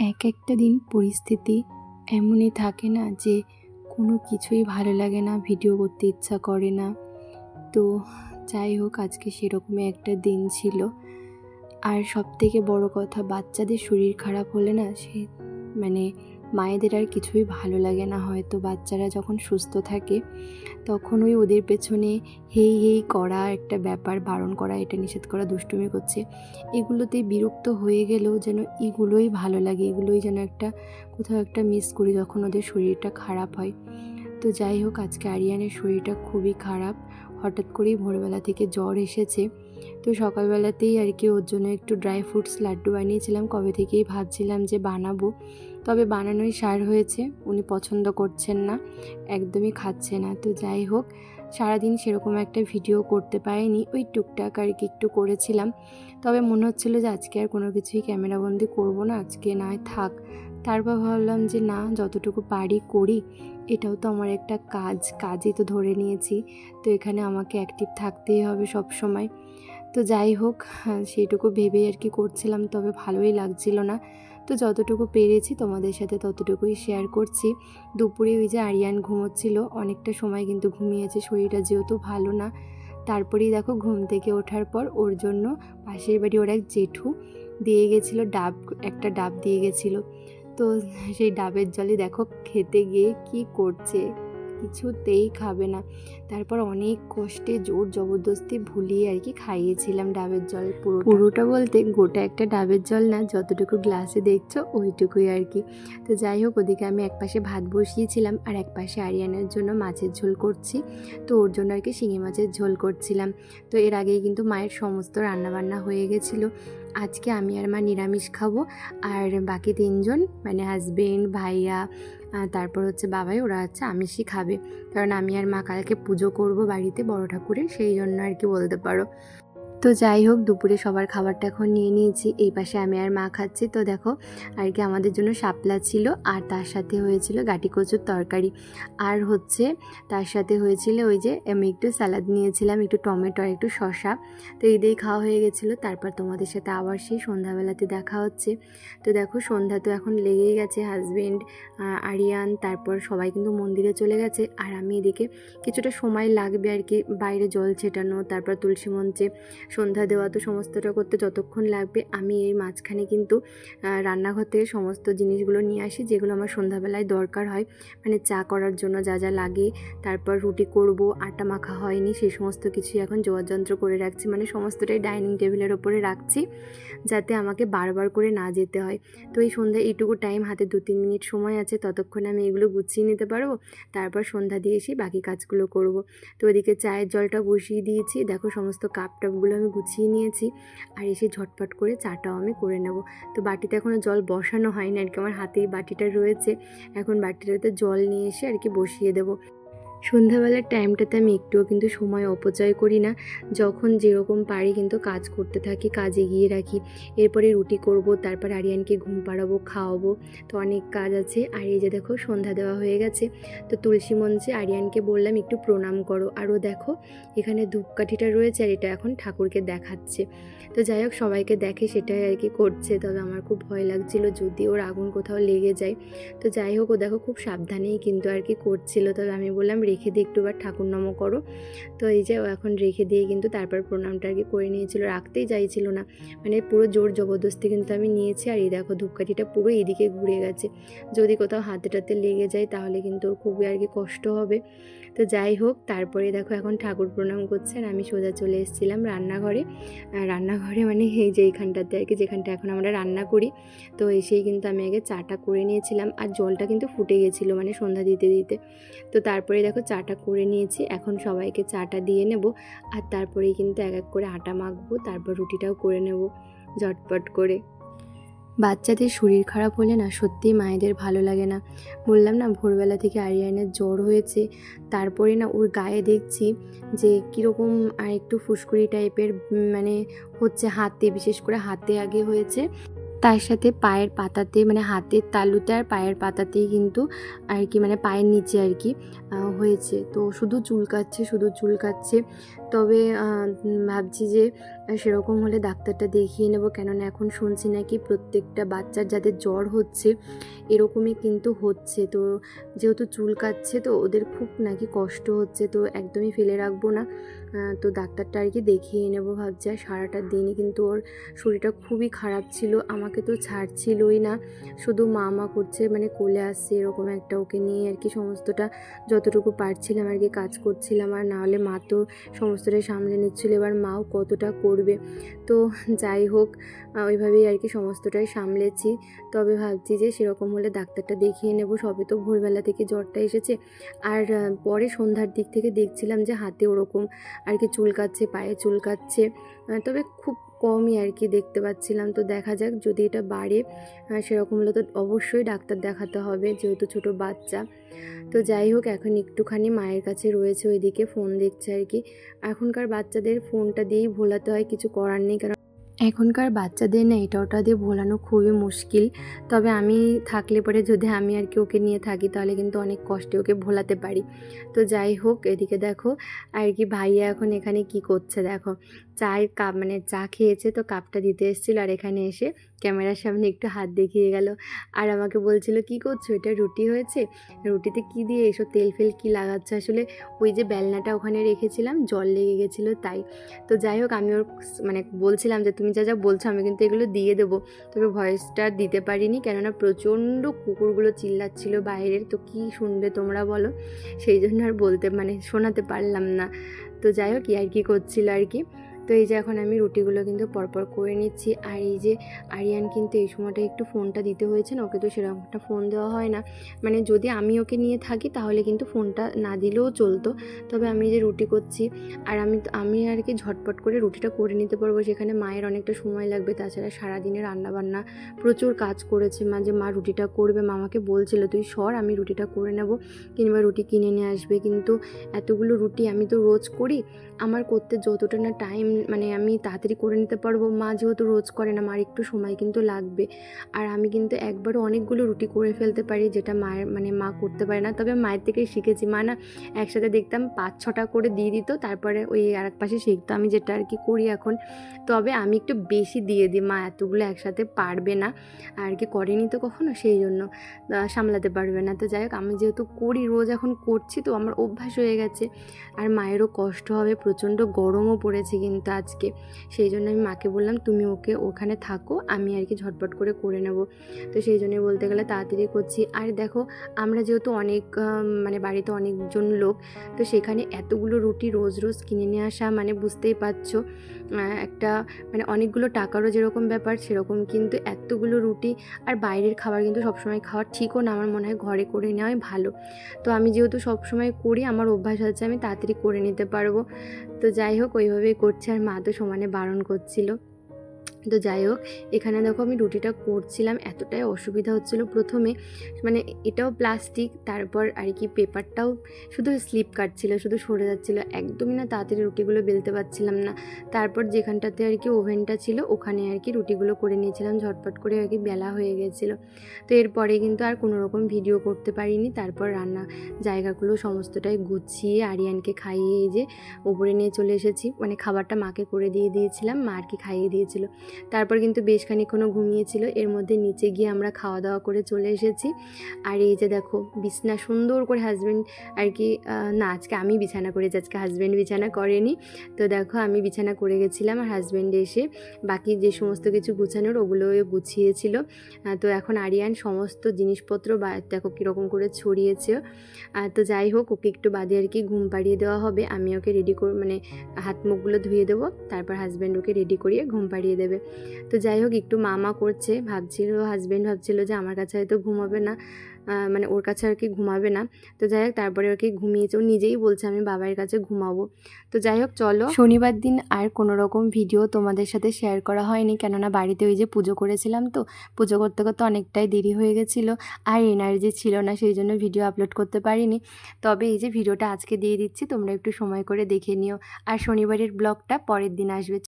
এক একটা দিন পরিস্থিতি এমনই থাকে না যে কোনো কিছুই ভালো লাগে না, ভিডিও করতে ইচ্ছা করে না। তো যাই হোক, আজকে সেরকমই একটা দিন ছিল। আর সব থেকে বড় কথা, বাচ্চাদের শরীর খারাপ হলে না সে মানে মায়েদের আর কিছুই ভালো লাগে না। হয়তো বাচ্চারা যখন সুস্থ থাকে, তখন ওই ওদের পেছনে হেই হেই করা একটা ব্যাপার, বারণ করা, এটা নিষেধ করা, দুষ্টুমি করছে। এগুলোতে বিরক্ত হয়ে গেলেও যেন এগুলোই ভালো লাগে, এগুলোই যেন একটা, কোথাও একটা মিস করি যখন ওদের শরীরটা খারাপ হয়। তো যাই হোক, আজকে আরিয়ানের শরীরটা খুবই খারাপ। হঠাৎ করেই ভোরবেলা থেকে জ্বর এসেছে। তো সকালবেলাতেই আর কি ওর জন্য একটু ড্রাই ফ্রুটস লাড্ডু বানিয়েছিলাম। কবে থেকেই ভাবছিলাম যে বানাবো। তবে বানানোই সার হয়েছে উনি পছন্দ করছেন না একদমই খাচ্ছে না। তো যাই হোক সারাদিন সেরকম একটা ভিডিও করতে পারিনি ওই টুকটাক আর কি একটু করেছিলাম। তবে মনে হচ্ছিল যে আজকে আর কোনো কিছুই ক্যামেরাবন্দি করব না আজকে না থাক। তারপর ভাবলাম যে না যতটুকু পারি করি এটাও তো আমার একটা কাজ কাজই তো ধরে নিয়েছি। তো এখানে আমাকে অ্যাক্টিভ থাকতেই হবে সব সময় তো যাই হোক হ্যাঁ, সেইটুকু ভেবেই আর কি করছিলাম তবে ভালোই লাগছিল না। তো যতটুকু পেরেছি তোমাদের সাথে ততটুকুই শেয়ার করছি। দুপুরে ওই যে আরিয়ান ঘুমোচ্ছিল, অনেকটা সময় কিন্তু ঘুমিয়েছে, শরীরটা যেহেতু ভালো না। তারপরেই দেখো ঘুম থেকে ওঠার পর ওর জন্য পাশের বাড়ি ওর এক জেঠু দিয়ে গেছিল, ডাব, একটা ডাব দিয়ে গেছিল। তো সেই ডাবের জলে দেখো খেতে গিয়ে কি করছে। কিছুতেই খাবে না। তারপর অনেক কষ্টে, জোর জবরদস্তি ভুলিয়ে আর কি খাইয়েছিলাম ডাবের জল পুরো পুরোটা বলতে গোটা একটা ডাবের জল না, যতটুকু গ্লাসে দেখছ ওইটুকুই আর কি। তো যাই হোক, ওদিকে আমি একপাশে ভাত বসিয়েছিলাম আর এক পাশে আরিয়ানের জন্য মাছের ঝোল করছি। তো ওর জন্য আর কি শিঙি মাছের ঝোল করছিলাম। তো এর আগেই কিন্তু মায়ের সমস্ত রান্নাবান্না হয়ে গেছিল। আজকে আমি আর মা নিরামিষ খাব। আর বাকি তিনজন মানে হাজবেন্ড ভাইয়া তারপর হচ্ছে, বাবাই, ওরা হচ্ছে আমিষই খাবে। কারণ আমি আর মা কালকে পুজো করব বাড়িতে বড় ঠাকুরের, সেই জন্য আর কি বলতে পারো। তো যাই হোক, দুপুরে সবার খাবারটা এখন নিয়ে নিয়েছি। এই পাশে আমি আর মা খাচ্ছি। তো দেখো, আর কি আমাদের জন্য শাপলা ছিল আর তার সাথে হয়েছিল গাটি কচুর তরকারি। আর হচ্ছে তার সাথে হয়েছিল ওই যে আমি একটু স্যালাড নিয়েছিলাম, একটু টমেটো আর একটু শসা। তো এই খাওয়া হয়ে গেছিল। তারপর তোমাদের সাথে আবার সেই সন্ধ্যাবেলাতে দেখা হচ্ছে। তো দেখো, সন্ধ্যা তো এখন লেগেই গেছে হাজবেন্ড আরিয়ান, তারপর সবাই কিন্তু মন্দিরে চলে গেছে। আর আমি এদিকে কিছুটা সময় লাগবে আর কি, বাইরে জল ছেটানো, তারপর তুলসী মঞ্চে সন্ধ্যা দেওয়া তো সমস্তটা করতে যতক্ষণ লাগবে, আমি এর মাঝখানে কিন্তু রান্নাঘর থেকে সমস্ত জিনিসগুলো নিয়ে আসি, যেগুলো আমার সন্ধ্যাবেলায় দরকার হয়। মানে চা করার জন্য যা যা লাগে, তারপর রুটি করব, আটা মাখা হয়নি, সেই সমস্ত কিছুই এখন যোগাযন্ত্র করে রাখছি। মানে সমস্তটাই ডাইনিং টেবিলের ওপরে রাখছি, যাতে আমাকে বারবার করে না যেতে হয়। তো এই সন্ধ্যা এইটুকু টাইম, হাতে দু তিন মিনিট সময় আছে, ততক্ষণে আমি এগুলো গুছিয়ে নিতে পারব। তারপর সন্ধ্যা দিয়ে এসে বাকি কাজগুলো করব। তো ওদিকে চায়ের জলটা বসিয়ে দিয়েছি। দেখো সমস্ত কাপ টাপগুলো আমি গুছিয়ে নিয়েছি আর এসে ঝটপট করে চাটাও আমি করে নেব। তো বাটিতে এখনও জল বসানো হয়নি, আর কি আমার হাতেই বাটিটা রয়েছে। এখন বাটিটাতে জল নিয়ে এসে আর কি বসিয়ে দেবো। সন্ধ্যাবেলার টাইমটাতে আমি একটুও কিন্তু সময় অপচয় করি না। যখন যেরকম পারি কিন্তু কাজ করতে থাকি, কাজ এগিয়ে রাখি। এরপরে রুটি করব, তারপর আরিয়ানকে ঘুম পাড়াবো, খাওয়াবো। তো অনেক কাজ আছে। আর এই যে দেখো, সন্ধ্যা দেওয়া হয়ে গেছে। তো তুলসী মঞ্চে আরিয়ানকে বললাম, একটু প্রণাম করো। আরও দেখো, এখানে ধূপকাঠিটা রয়েছে আর এটা এখন ঠাকুরকে দেখাচ্ছে। তো যাই হোক, সবাইকে দেখে সেটাই আর কি করছে। তবে আমার খুব ভয় লাগছিল যদি ওর আগুন কোথাও লেগে যায়। তো যাই হোক, ও দেখো খুব সাবধানেই কিন্তু আর কি করছিল। তবে আমি বললাম রেখে দিয়ে একটুবার ঠাকুর নম করো। তো এই যে এখন রেখে দিয়ে কিন্তু তারপর প্রণামটা আর কি করে নিয়েছিল, রাখতেই চাইছিল না। মানে পুরো জোর জবরদস্তি কিন্তু আমি নিয়েছি, আর এই দেখো ধূপকাঠিটা পুরো এদিকে ঘুরে গেছে। যদি কোথাও হাতে টাতে লেগে যায় তাহলে কিন্তু ওর খুবই আর কি কষ্ট হবে। তো যাই হোক, তারপরে দেখো এখন ঠাকুর প্রণাম করছে, আর আমি সোজা চলে এসেছিলাম রান্নাঘরে। রান্নাঘরে মানে এই যে এইখানটাতে আর কি, যেখানটা এখন আমরা রান্না করি, তো এসেই কিন্তু আমি আগে চাটা করে নিয়েছিলাম। আর জলটা কিন্তু ফুটে গেছিল মানে সন্ধ্যা দিতে দিতে। তো তারপরে দেখো চাটা করে নিয়েছি, এখন সবাইকে চাটা দিয়ে নেব আর তারপরেই কিন্তু এক এক করে আটা মাখবো, তারপর রুটিটাও করে নেব ঝটপট করে। বাচ্চাদের শরীর খারাপ হলে না সত্যিই মায়েদের ভালো লাগে না। বললাম না ভোরবেলা থেকে আরিয়ানের জ্বর হয়েছে, তারপরে না ওর গায়ে দেখছি যে কীরকম আর একটু ফুসকুড়ি টাইপের মানে হচ্ছে হাতে, বিশেষ করে হাতে আগে হয়েছে। তার সাথে পায়ের পাতাতে মানে হাতের তালুতে আর পায়ের পাতাতেই কিন্তু আর কি মানে পায়ের নিচে আর কি হয়েছে। তো শুধু চুলকাচ্ছে শুধু চুলকাচ্ছে। তবে ভাবছি যে সেরকম হলে ডাক্তারটা দেখিয়ে নেব। কেননা এখন শুনছি নাকি প্রত্যেকটা বাচ্চার যাদের জ্বর হচ্ছে, এরকমই কিন্তু হচ্ছে। তো যেহেতু চুল কাচ্ছে তো ওদের খুব নাকি কষ্ট হচ্ছে। তো একদমই ফেলে রাখব না। তো ডাক্তারটা আর কি দেখিয়ে নেব ভাবছি। আর সারাটা দিনই কিন্তু ওর শরীরটা খুবই খারাপ ছিল। আমাকে তো ছাড়ছিলই না। শুধু মা মা করছে মানে কোলে আসছে, এরকম একটা ওকে নিয়ে আর কি সমস্তটা যতটুকু পারছিলাম আর কি কাজ করছিলাম। আর নাহলে মা তো সমস্তটাই সামলে নিচ্ছিল। এবার মাও কতটা করবে। তো যাই হোক ওইভাবেই আর কি সমস্তটাই সামলেছি। তবে ভাবছি যে সেরকম হলে ডাক্তারটা দেখিয়ে নেব। সবে তো ভোরবেলা থেকে জ্বরটা এসেছে। আর পরে সন্ধ্যার দিক থেকে দেখছিলাম যে হাতে ওরকম আর কি চুলকাচ্ছে, পায়ে চুলকাচ্ছে। তবে খুব কমই আর কি দেখতে পাচ্ছিলাম। তো দেখা যাক যদি এটা বাড়ে সেরকম হলে তো অবশ্যই ডাক্তার দেখাতে হবে, যেহেতু ছোট বাচ্চা। তো যাই হোক, এখন একটুখানি মায়ের কাছে রয়েছে, ওইদিকে ফোন দেখছে আর কি। এখনকার বাচ্চাদের ফোনটা দিয়েই ভোলাতে হয়, কিছু করার নেই, কারণ এখনকার বাচ্চাদের না এটা ওটা দিয়ে ভোলানো খুবই মুশকিল। তবে আমি থাকলে পরে যদি আমি আর কি ওকে নিয়ে থাকি, তাহলে কিন্তু অনেক কষ্টে ওকে ভোলাতে পারি। তো যাই হোক, এদিকে দেখো, আর কি ভাইয়া এখন এখানে কি করছে, দেখো। চায়ের কাপ মানে চা খেয়েছে তো কাপটা দিতে এসেছিল আর এখানে এসে ক্যামেরার সামনে একটু হাত দেখিয়ে গেল। আর আমাকে বলছিল, কি করছ? এটা রুটি হয়েছে? রুটিতে কি দিয়ে এসব তেল ফেল কী লাগাচ্ছে? আসলে ওই যে বেলনাটা ওখানে রেখেছিলাম, জল লেগে গেছিল তাই। তো যাই হোক, আমি ওর মানে বলছিলাম যে, তুমি যা যা বলছো আমি কিন্তু এগুলো দিয়ে দেবো। তবে ভয়েসটা দিতে পারিনি কেননা প্রচণ্ড কুকুরগুলো চিল্লাচ্ছিল বাইরের। তো কি শুনবে তোমরা বলো? সেই জন্য আর বলতে মানে শোনাতে পারলাম না। তো যাই হোক আর কি করছিল আর কি। তো এই যে এখন আমি রুটিগুলো কিন্তু পরপর করে নিচ্ছি। আর এই যে আরিয়ান কিন্তু এই সময়টা একটু ফোনটা দিতে হয়েছে না, ওকে তো সেরকম একটা ফোন দেওয়া হয় না। মানে যদি আমি ওকে নিয়ে থাকি তাহলে কিন্তু ফোনটা না দিলেও চলতো। তবে আমি যে রুটি করছি, আর আমি আমি আর কি ঝটপট করে রুটিটা করে নিতে পারব। সেখানে মায়ের অনেকটা সময় লাগবে, তাছাড়া সারাদিনে রান্নাবান্না প্রচুর কাজ করেছে মা, যে মা রুটিটা করবে। মামাকে বলছিল, তুই সর, আমি রুটিটা করে নেব। কিংবা রুটি কিনে নিয়ে আসবে। কিন্তু এতগুলো রুটি আমি তো রোজ করি। আমার করতে যতটা না টাইম মানে আমি তাড়াতাড়ি করে নিতে পারব। মা যেহেতু রোজ করে না, মার একটু সময় কিন্তু লাগবে। আর আমি কিন্তু একবারও অনেকগুলো রুটি করে ফেলতে পারি, যেটা মায়ের মানে মা করতে পারে না। তবে মায়ের থেকেই শিখেছি। মা না একসাথে দেখতাম পাঁচ ছটা করে দিয়ে দিত, তারপরে ওই আর এক পাশে শিখতো। আমি যেটা আর কি করি এখন, তবে আমি একটু বেশি দিয়ে দিই। মা এতগুলো একসাথে পারবে না, আর কি করেনি তো কখনো, সেই জন্য সামলাতে পারবে না। তো যাই হোক, আমি যেহেতু করি, রোজ এখন করছি, তো আমার অভ্যাস হয়ে গেছে। আর মায়েরও কষ্ট হবে, প্রচণ্ড গরমও পড়েছে কিন্তু। আজকে। সেই জন্য আমি মাকে বললাম, তুমি ওকে ওখানে থাকো, আমি আর কি ঝটপট করে করে নেব। তো সেই জন্যই বলতে গেলে তাড়াতাড়ি করছি। আর দেখো, আমরা যেহেতু অনেক মানে বাড়িতে অনেকজন লোক, তো সেখানে এতগুলো রুটি রোজ রোজ কিনে নিয়ে আসা মানে বুঝতেই পারছ একটা মানে অনেকগুলো টাকারও যেরকম ব্যাপার, সেরকম কিন্তু এতগুলো রুটি আর বাইরের খাবার কিন্তু সবসময় খাওয়া ঠিকও না, আমার মনে হয় ঘরে করে নেওয়াই ভালো। তো আমি যেহেতু সবসময় করি, আমার অভ্যাস আছে, আমি তাড়াতাড়ি করে নিতে পারব। তো যাই হোক, ওইভাবেই করছে আর মা তো সমানে বারণ করছিল। তো যাই হোক, এখানে দেখো আমি রুটিটা করছিলাম, এতটাই অসুবিধা হচ্ছিল প্রথমে। মানে এটাও প্লাস্টিক তারপর আর কি পেপারটাও শুধু স্লিপ কাটছিল, শুধু সরে যাচ্ছিল। একদমই না তাড়াতাড়ি রুটিগুলো বেলতে পারছিলাম না। তারপর যেখানটাতে আর কি ওভেনটা ছিল, ওখানে আর কি রুটিগুলো করে নিয়েছিলাম, ঝটপট করে আর কি বেলা হয়ে গেছিল। তো এরপরে কিন্তু আর কোনো রকম ভিডিও করতে পারিনি। তারপর রান্না জায়গাগুলো সমস্তটাই গুছিয়ে আরিয়ানকে খাইয়ে যে উপরে নিয়ে চলে এসেছি। মানে খাবারটা মাকে করে দিয়ে দিয়েছিলাম, মা আর কি খাইয়ে দিয়েছিল। তারপর কিন্তু বেশ খানিক্ষণও ঘুমিয়েছিল। এর মধ্যে নিচে গিয়ে আমরা খাওয়া দাওয়া করে চলে এসেছি। আর এই যে দেখো, বিছনা সুন্দর করে হাজব্যান্ড আর কি না, আজকে আমি বিছানা করেছি, আজকে হাজব্যান্ড বিছানা করেনি। তো দেখো, আমি বিছানা করে গেছিলাম আর হাজব্যান্ড এসে বাকি যে সমস্ত কিছু গুছানোর ওগুলো গুছিয়েছিল। তো এখন আরিয়ান সমস্ত জিনিসপত্র বা, দেখো, কীরকম করে ছড়িয়েছে। তো যাই হোক, ওকে একটু বাদে আর কি ঘুম পাড়িয়ে দেওয়া হবে। আমি ওকে রেডি করে মানে হাত মুখগুলো ধুয়ে দেবো, তারপর হাজব্যান্ড ওকে রেডি করিয়ে ঘুম পাড়িয়ে দেবে। তো যাই হোক, একটু মামা করছে। ভাবছিল হাজব্যান্ড ভাবছিল যে আমার কাছে হয়তো ঘুমাবে না মানে ওর কাছে আর কি ঘুমাবে না। তো যাই হোক, তারপরে আর কি ঘুমিয়েছে। ও নিজেই বলছে, আমি বাবার কাছে ঘুমাবো। তো যাই হোক, চলো। শনিবার দিন আর কোনো রকম ভিডিও তোমাদের সাথে শেয়ার করা হয়নি, কেননা বাড়িতে ওই যে পুজো করেছিলাম তো, পুজো করতে করতে অনেকটাই দেরি হয়ে গেছিল। আর এনার্জি ছিল না, সেই জন্য ভিডিও আপলোড করতে পারিনি। তবে এই যে ভিডিওটা আজকে দিয়ে দিচ্ছি, তোমরা একটু সময় করে দেখে নিও। আর শনিবারের ব্লগটা পরের দিন আসবে।